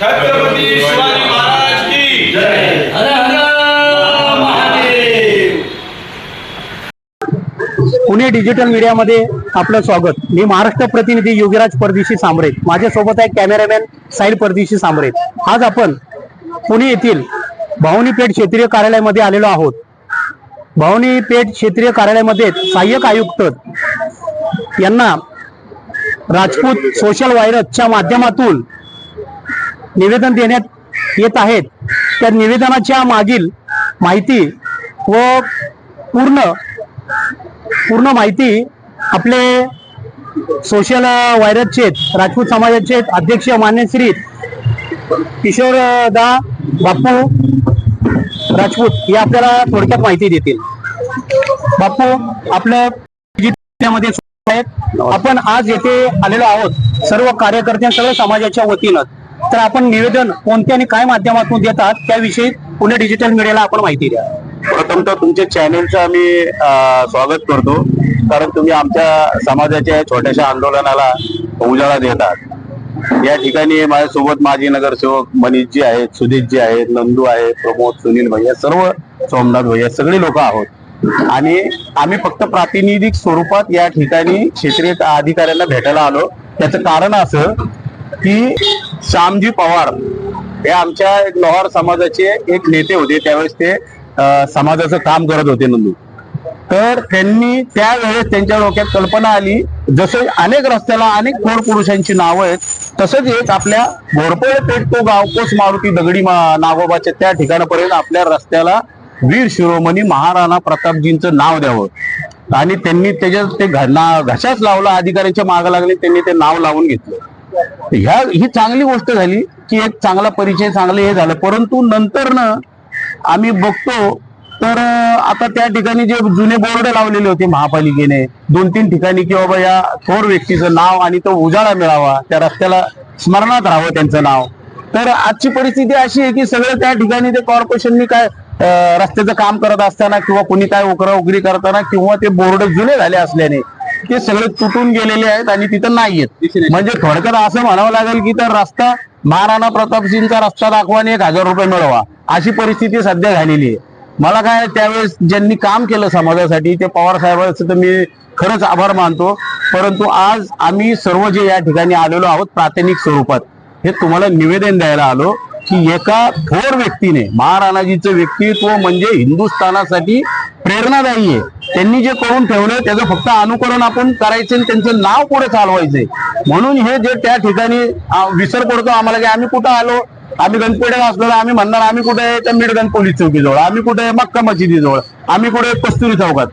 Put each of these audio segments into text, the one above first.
छत्रपती शिवाजी महाराज की जय. हर हर महादेव. पुणे डिजिटल मीडियामध्ये आपलं स्वागत. मी महाराष्ट्र प्रतिनिधी योगीराज परदेशी सांबरेत माझ्यासोबत आहे कॅमेरामॅन साईल परदेशी सांबरेत आज आपण पुणे येथील भावनी पेठ क्षेत्रीय कार्यालयामध्ये आलेलो आहोत. भावनी पेठ क्षेत्रीय कार्यालयामध्ये सहाय्यक आयुक्त यांना राजपूत सोशल व्हायरसच्या माध्यमातून निवेदन देण्यात येत आहेत. त्या निवेदनाच्या मागील माहिती व पूर्ण पूर्ण माहिती आपले सोशल व्हायरसचे राजपूत समाजाचे अध्यक्ष मान्य श्री किशोरदा बापू राजपूत हे आपल्याला थोडक्यात माहिती देतील. बापू आपलं मध्ये आपण आज येथे आलेलो आहोत. सर्व कार्यकर्ते सर्व समाजाच्या वतीनं. तर आपण निवेदन कोणत्या आणि काय माध्यमातून देतात त्याविषयी पुणे डिजिटल मीडियाला आपण माहिती द्या. प्रथमतः तुमच्या चॅनेलचं आम्ही स्वागत करतो. कारण तुम्ही आमच्या समाजाच्या छोट्याशा आंदोलनाला उजाळा देतात या ठिकाणी माझ्यासोबत माजी नगरसेवक मनीषजी आहेत सुधीरजी आहेत नंदू आहेत प्रमोद सुनील भैया सर्व सोमनाथ भैया सगळे लोक आहोत. आणि आम्ही फक्त प्रातिनिधिक स्वरूपात या ठिकाणी क्षेत्रीय अधिकाऱ्यांना भेटायला आलो. त्याचं कारण असं की श्यामजी पवार हे आमच्या लोहार समाजाचे एक नेते होते. त्यावेळेस ते समाजाचं काम करत होते नंदू. तर त्यांनी त्यावेळेस त्यांच्या डोक्यात कल्पना आली. जसं अनेक रस्त्याला अनेक थोर पुरुषांची नावं आहेत तसंच एक आपल्या घोरपळ पेठ तो गावकोस मारुती दगडी मा- नागोबाच्या त्या ठिकाणापर्यंत आपल्या रस्त्याला वीर शिरोमणी महाराणा प्रतापजींचं नाव द्यावं. आणि त्यांनी त्याच्यात ते घ- घशाच लावला अधिकाऱ्यांच्या मागे लागले त्यांनी ते नाव लावून घेतलं. ह्या ही चांगली गोष्ट झाली की एक चांगला परिचय चांगले हे झालं. परंतु नंतर न आम्ही बघतो तर आता त्या ठिकाणी जे जुने बोर्ड लावलेले होते महापालिकेने दोन तीन ठिकाणी की बाबा या थोर व्यक्तीचं नाव आणि तो उजाळा मिळावा त्या रस्त्याला स्मरणात राहावं त्यांचं नाव. तर आजची परिस्थिती अशी आहे की सगळं त्या ठिकाणी ते कॉर्पोरेशननी काय रस्त्याचं काम करत असताना किंवा कोणी काय उकरा उकरी करताना किंवा ते बोर्ड जुने झाले असल्याने ते सगळे तुटून गेलेले आहेत आणि तिथं नाही आहेत. म्हणजे थोडक्यात असं म्हणावं लागेल की तर रस्ता महाराणा प्रतापसिंगचा रस्ता दाखवा आणि एक हजार रुपये मिळवा. अशी परिस्थिती सध्या झालेली आहे. मला काय त्यावेळेस ज्यांनी काम केलं समाजासाठी ते पवार साहेबांचं तर मी खरंच आभार मानतो. परंतु आज आम्ही सर्व जे या ठिकाणी आलेलो आहोत प्राथमिक स्वरूपात हे तुम्हाला निवेदन द्यायला आलो. की एका थोर व्यक्तीने महाराणाजीचं व्यक्तित्व म्हणजे हिंदुस्थानासाठी प्रेरणादायी आहे. त्यांनी जे करून ठेवलं त्याचं फक्त अनुकरण आपण करायचं आणि त्यांचं नाव पुढे चालवायचंय. म्हणून हे जे त्या ठिकाणी विसर पडतो आम्हाला की आम्ही कुठं आलो? आम्ही गणपेठात असलो आम्ही म्हणणार आम्ही कुठे आहे? त्या मिडगण पोलीस चौकीजवळ. आम्ही कुठे आहे? मक्का मशिदीजवळ. आम्ही कुठे कस्तुरी चौकात.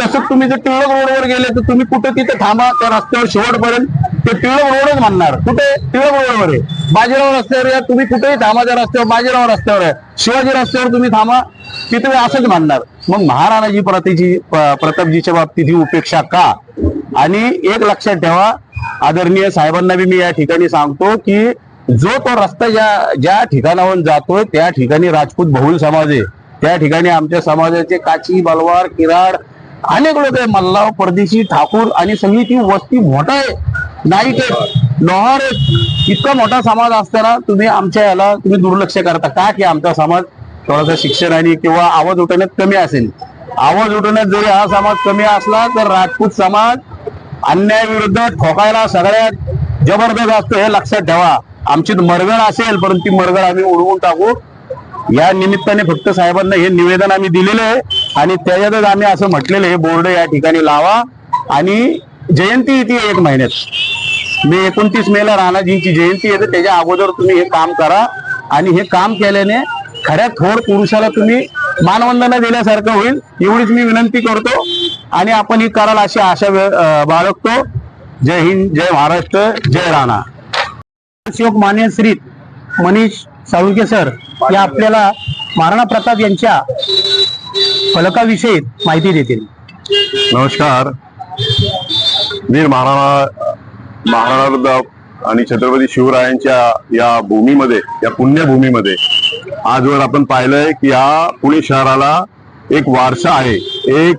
तसं तुम्ही जर टिळक रोडवर गेले तर तुम्ही कुठं तिथे थांबा त्या रस्त्यावर शेवटपर्यंत ते टिळक रोडच म्हणणार. कुठे? टिळक रोडवर आहे बाजीराव रस्त्यावर या तुम्ही कुठेही थांबा त्या रस्त्यावर बाजीराव रस्त्यावर आहे शिवाजी रस्त्यावर तुम्ही थांबा तिथे असंच म्हणणार. मग महाराणाजी प्रतीची प्रतापजीच्या बाबतीत ही उपेक्षा का? आणि एक लक्षात ठेवा आदरणीय साहेबांना बी मी या ठिकाणी सांगतो की जो तो रस्ता ज्या ज्या ठिकाणाहून जातोय त्या ठिकाणी राजपूत बहुल समाज आहे. त्या ठिकाणी आमच्या समाजाचे काची बलवार किराड अनेक लोक आहे. मल्लाव परदेशी ठाकूर आणि सगळी ती वस्ती मोठा आहे. नाही ते लोहार एक इतका मोठा समाज असताना तुम्ही आमच्या याला तुम्ही दुर्लक्ष करता का की आमचा समाज थोडासा शिक्षणाने किंवा आवाज उठवण्यात कमी असेल? आवाज उठवण्यात जरी हा समाज कमी असला तर राजपूत समाज अन्यायाविरुद्ध ठोकायला सगळ्यात जबरदस्त असतो हे लक्षात ठेवा. आमची मरगळ असेल परंतु ती मरगळ आम्ही उडवून टाकू. या निमित्ताने फक्त साहेबांना हे निवेदन आम्ही दिलेलं आहे आणि त्याच्यातच आम्ही असं म्हटलेलं आहे बोर्ड या ठिकाणी लावा. आणि जयंती येते एक महिन्यात. मी एकोणतीस मेला राणाजींची जयंती येते त्याच्या अगोदर तुम्ही हे काम करा. आणि हे काम केल्याने खऱ्या थोर पुरुषाला तुम्ही मानवंदना दिल्यासारखं होईल एवढीच मी विनंती करतो. आणि आपण ही कराल अशी आशा बाळगतो. जय हिंद जय महाराष्ट्र जय राणा. शोक मान्य श्री मनीष साळुंके सर या आपल्याला महाराणा प्रताप यांच्या फलकाविषयी माहिती देतील. नमस्कार. वीर महाराणा महाराणा प्रताप आणि छत्रपती शिवरायांच्या या भूमीमध्ये या पुण्यभूमीमध्ये आजवर आपण पाहिलंय की या पुणे शहराला एक वारसा आहे. एक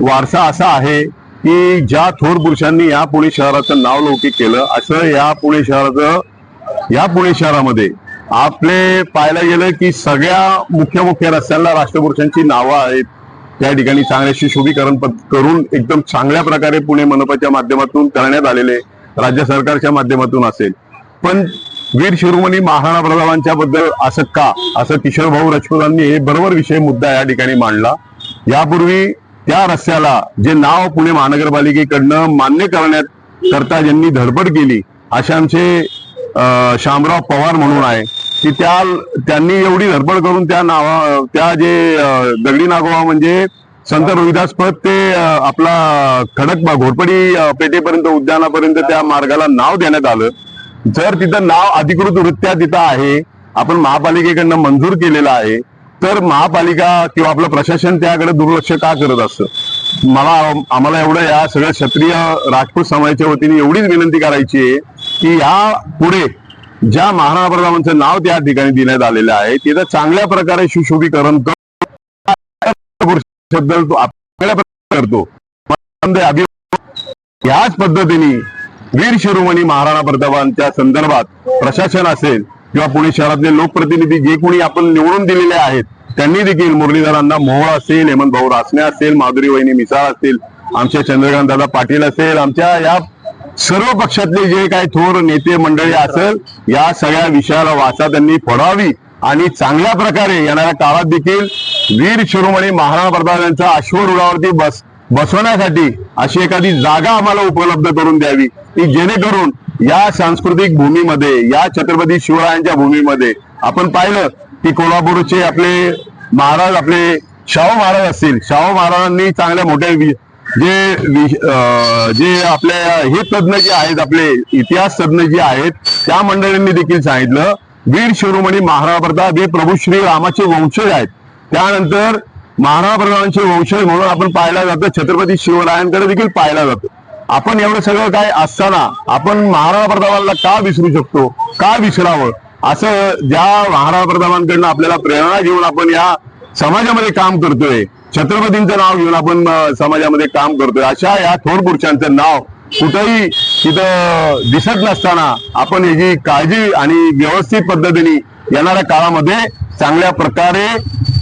वारसा असा आहे की ज्या थोर पुरुषांनी या पुणे शहराचं नाव लौकिक केलं असं या पुणे शहराचं या पुणे शहरामध्ये आपले पाहायला गेलं की सगळ्या मुख्य मुख्य रस्त्यांना राष्ट्रपुरुषांची नावं आहेत. त्या ठिकाणी चांगले सुशोभीकरण करून एकदम चांगल्या प्रकारे पुणे मनपाच्या माध्यमातून करण्यात आलेले. राज्य सरकारच्या माध्यमातून असेल. पण वीर शिरोमणी महाराणा प्रतापांच्या बद्दल असं का? असं किशोर भाऊ राजपूतांनी हे बरोबर विषय मुद्दा या ठिकाणी मांडला. यापूर्वी त्या रस्त्याला जे नाव पुणे महानगरपालिकेकडनं मान्य करण्यात करता ज्यांनी धडपड केली असे आमचे शामराव पवार म्हणून आहे की त्या त्यांनी एवढी धडपड करून त्या नावा त्या जे दगडी नागोवा म्हणजे संत रोहिदास पथ ते आपला खडक घोरपडी अं, पेठेपर्यंत उद्यानापर्यंत त्या मार्गाला नाव देण्यात आलं. जर तिथं नाव अधिकृतरित्या तिथं आहे आपण महापालिकेकडनं मंजूर केलेलं आहे तर महापालिका किंवा आपलं प्रशासन त्याकडे दुर्लक्ष का करत असतं? मला आम्हाला एवढं या सगळ्या क्षत्रिय राजपूत समाजाच्या वतीने एवढीच विनंती करायची आहे की या पुढे ज्या महाराणा प्रतापांचं नाव त्या ठिकाणी देण्यात आलेलं आहे तिथं चांगल्या प्रकारे सुशोभीकरण शब्द तो आपल्या करतो. याच पद्धतीने वीर शिरोमणी महाराणा प्रतापांच्या संदर्भात प्रशासन असेल किंवा पुणे शहरातले लोकप्रतिनिधी जे कोणी आपण निवडून दिलेले आहेत त्यांनी देखील मुरलीधरांना मोहोळ असेल हेमंत भाऊ रासने असेल माधुरी वहिनी मिसाळ असतील आमच्या चंद्रकांत दादा पाटील असेल आमच्या या सर्व पक्षातले जे काही थोर नेते मंडळी असेल या सगळ्या विषयाला वाचा त्यांनी फोडावी. आणि चांगल्या प्रकारे येणाऱ्या काळात देखील वीर शिरोमणी महाराणा प्रताप यांच्या अश्वरूढावरती बस बसवण्यासाठी अशी एखादी जागा आम्हाला उपलब्ध करून द्यावी. की जेणेकरून या सांस्कृतिक भूमीमध्ये या छत्रपती शिवरायांच्या भूमीमध्ये आपण पाहिलं की कोल्हापूरचे आपले महाराज आपले शाहू महाराज असतील. शाहू महाराजांनी चांगल्या मोठ्या वि- जे वि- जे आपल्या हे तज्ज्ञ जे आहेत आपले इतिहास तज्ज्ञ जे आहेत त्या मंडळींनी देखील सांगितलं वीर शिरोमणी महाराणा प्रताप हे प्रभू श्री रामाचे वंशज आहेत. त्यानंतर महाराणा वंशज म्हणून आपण पाहायला जातो. छत्रपती शिवरायांकडे देखील पाहायला जातो. आपण एवढं सगळं काय असताना आपण महाराणा प्रतापांना का विसरू शकतो? का विसरावं? असं ज्या महाराणा प्रतापांकडनं आपल्याला प्रेरणा घेऊन आपण या समाजामध्ये काम करतोय छत्रपतींचं नाव घेऊन आपण समाजामध्ये काम करतोय अशा या थोर पुरुषांचं नाव कुठंही तिथं दिसत नसताना आपण याची काळजी आणि व्यवस्थित पद्धतीने येणाऱ्या काळामध्ये चांगल्या प्रकारे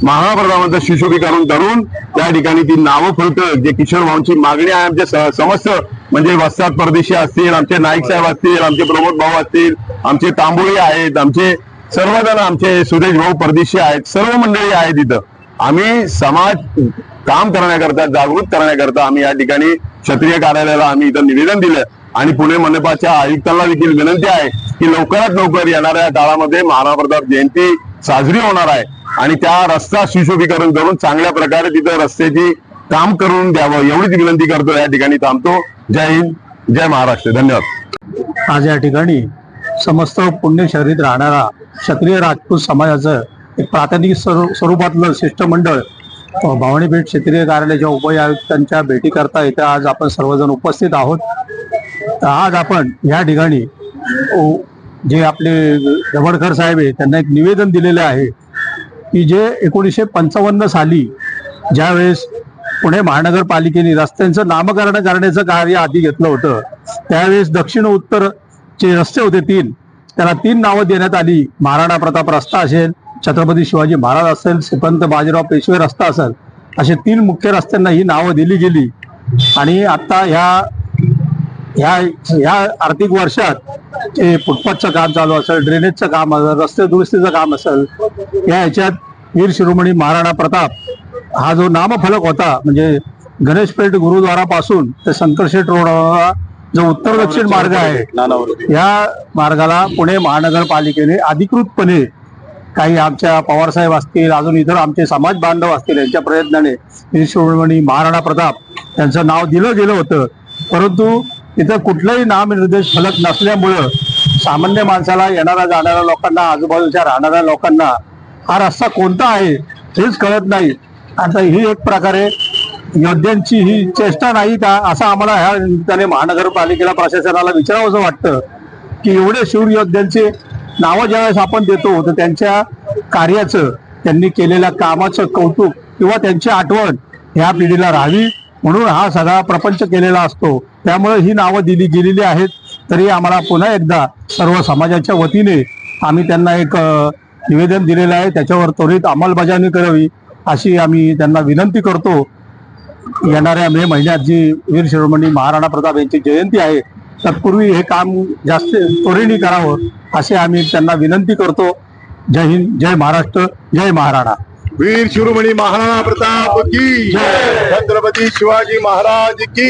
महाप्रधानांचं शिशुभीकरण करून त्या ठिकाणी ती नावं फुलतं जे किशोर भाऊंची मागणी आहे आमच्या समस्त म्हणजे वस्ताद परदेशी असतील आमचे नाईक साहेब असतील आमचे प्रमोद भाऊ असतील आमचे तांबोळी आहेत आमचे सर्वजण आमचे सुरेश भाऊ परदेशी आहेत सर्व मंडळी आहेत इथं. आम्ही समाज काम करण्याकरता जागृत करण्याकरता आम्ही या ठिकाणी क्षत्रिय कार्यालयाला आम्ही इथं निवेदन दिलं. आणि पुणे मनपाच्या आयुक्तांना देखील विनंती आहे की लवकरात लवकर येणाऱ्या काळामध्ये महाराणा प्रताप जयंती साजरी होणार आहे. आणि त्या रस्ता सुशोभीकरण करून चांगल्या प्रकारे तिथं रस्त्याची काम करून द्यावं एवढीच विनंती करतो. या ठिकाणी थांबतो. जय हिंद जय महाराष्ट्र. धन्यवाद. आज या ठिकाणी समस्त पुण्य शहरीत राहणारा क्षत्रिय राजपूत समाजाचं एक प्रातिनिधिक स्वरूपातलं शिष्टमंडळ अ, भवानीपेठ क्षेत्रीय कार्यालयाच्या उपआयुक्तांच्या भेटी करता इथे आज आपण सर्वजण उपस्थित आहोत. आज आपण या ठिकाणी जे आपले दवडकर साहेब आहे त्यांना एक निवेदन दिलेलं आहे की जे एकोणीसशे पंचावन्न साली ज्यावेळेस पुणे महानगरपालिकेने रस्त्यांचं नामकरण करण्याचं कार्य आधी घेतलं होतं त्यावेळेस दक्षिण उत्तर चे रस्ते होते तीन त्याला तीन नावं देण्यात आली. महाराणा प्रताप रस्ता असेल छत्रपती शिवाजी महाराज असेल श्रीपंत बाजीराव पेशवे रस्ता असेल असे तीन मुख्य रस्त्यांना ही नावं दिली गेली. आणि आता ह्या ह्या ह्या आर्थिक वर्षात जे फुटपाथचं काम चालू असेल ड्रेनेजचं काम असेल रस्ते दुरुस्तीचं काम असेल या ह्याच्यात वीर शिरोमणी महाराणा प्रताप हा जो नामफलक होता म्हणजे गणेशपेठ गुरुद्वारापासून ते संकरशेठ रोड जो उत्तर दक्षिण मार्ग आहे या मार्गाला पुणे महानगरपालिकेने अधिकृतपणे काही आमच्या पवारसाहेब असतील अजून इतर आमचे समाज बांधव असतील यांच्या प्रयत्नाने वीर शिरोमणी महाराणा प्रताप यांचं नाव दिलं गेलं होतं. परंतु इथं कुठलाही नामनिर्देश फलक नसल्यामुळं सामान्य माणसाला येणाऱ्या जाणाऱ्या लोकांना आजूबाजूच्या राहणाऱ्या लोकांना हा रस्ता कोणता आहे हेच कळत नाही. आता ही एक प्रकारे योद्ध्यांची ही चेष्टा नाही का असं आम्हाला ह्या निमित्ताने महानगरपालिकेला प्रशासनाला विचारावंसं वाटतं की एवढे शूर योद्ध्यांचे नावं ज्यावेळेस आपण देतो तर त्यांच्या कार्याचं त्यांनी केलेल्या कामाचं कौतुक किंवा त्यांची आठवण ह्या पिढीला राहावी म्हणून हा सगळा प्रपंच केलेला असतो. त्यामुळे ही नावं दिली गेलेली आहेत. तरी आम्हाला पुन्हा एकदा सर्व समाजाच्या वतीने आम्ही त्यांना एक निवेदन दिलेलं आहे. त्याच्यावर त्वरित अंमलबजावणी करावी अशी आम्ही त्यांना विनंती करतो. येणाऱ्या मे महिन्यात जी वीर शिरोमणी महाराणा प्रताप यांची जयंती आहे तत्पूर्वी हे काम जास्त त्वरेने करावं असे आम्ही त्यांना विनंती करतो. जय हिंद जय महाराष्ट्र जय महाराणा. वीर शिरोमणी महाराणा प्रताप की छत्रपती शिवाजी महाराज की